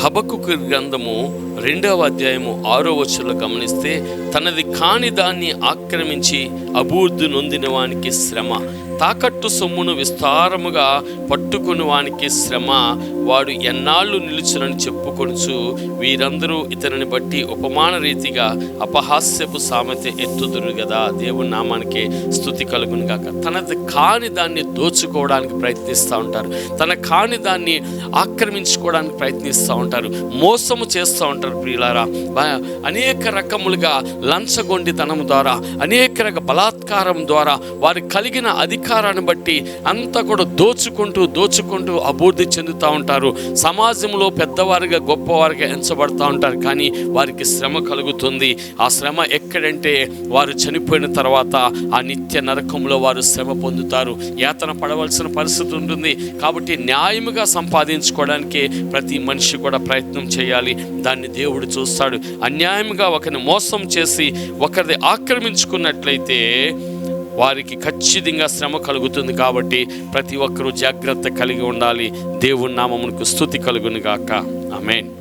హబక్కు గ్రంథము రెండవ అధ్యాయము ఆరో వచ్చులో గమనిస్తే తనది కాని దాన్ని ఆక్రమించి అభివృద్ధి నొందిన వానికి శ్రమ. తాకట్టు సొమ్మును విస్తారముగా పట్టుకుని వానికి శ్రమ. వాడు ఎన్నాళ్ళు నిలుచునని చెప్పుకొనుచు వీరందరూ ఇతనిని బట్టి ఉపమాన రీతిగా అపహాస్యపు సామెత ఎత్తుదురు కదా దేవుని నామానికి స్థుతి కలుగును గాక. తనది కాని దాన్ని దోచుకోవడానికి ప్రయత్నిస్తూ ఉంటారు. తన కాని దాన్ని ఆక్రమించుకోవడానికి ప్రయత్నిస్తూ ఉంటారు. మోసము చేస్తూ ఉంటారు. ప్రియులారా అనేక రకములుగా లంచగొండితనం ద్వారా అనేక రక బలాత్కారం ద్వారా వారికి కలిగిన అధికారాన్ని బట్టి అంతా కూడా దోచుకుంటూ దోచుకుంటూ అభివృద్ధి చెందుతూ ఉంటారు. సమాజంలో పెద్దవారిగా గొప్పవారిగా ఎంచబడతా ఉంటారు. కానీ వారికి శ్రమ కలుగుతుంది. ఆ శ్రమ ఎక్కడంటే వారు చనిపోయిన తర్వాత ఆ నిత్య నరకంలో వారు శ్రమ పొందుతారు. యాతన పడవలసిన పరిస్థితి ఉంటుంది. కాబట్టి న్యాయముగా సంపాదించుకోవడానికి ప్రతి మనిషి కూడా ప్రయత్నం చేయాలి. దాన్ని దేవుడు చూస్తాడు. అన్యాయంగా ఒకరిని మోసం చేసి ఒకరిది ఆక్రమించుకున్నట్లయితే వారికి ఖచ్చితంగా శ్రమ కలుగుతుంది కాబట్టి ప్రతి ఒక్కరూ జాగ్రత్త కలిగి ఉండాలి. దేవుని నామమునకు స్థుతి కలుగును గాక ఆమెన్.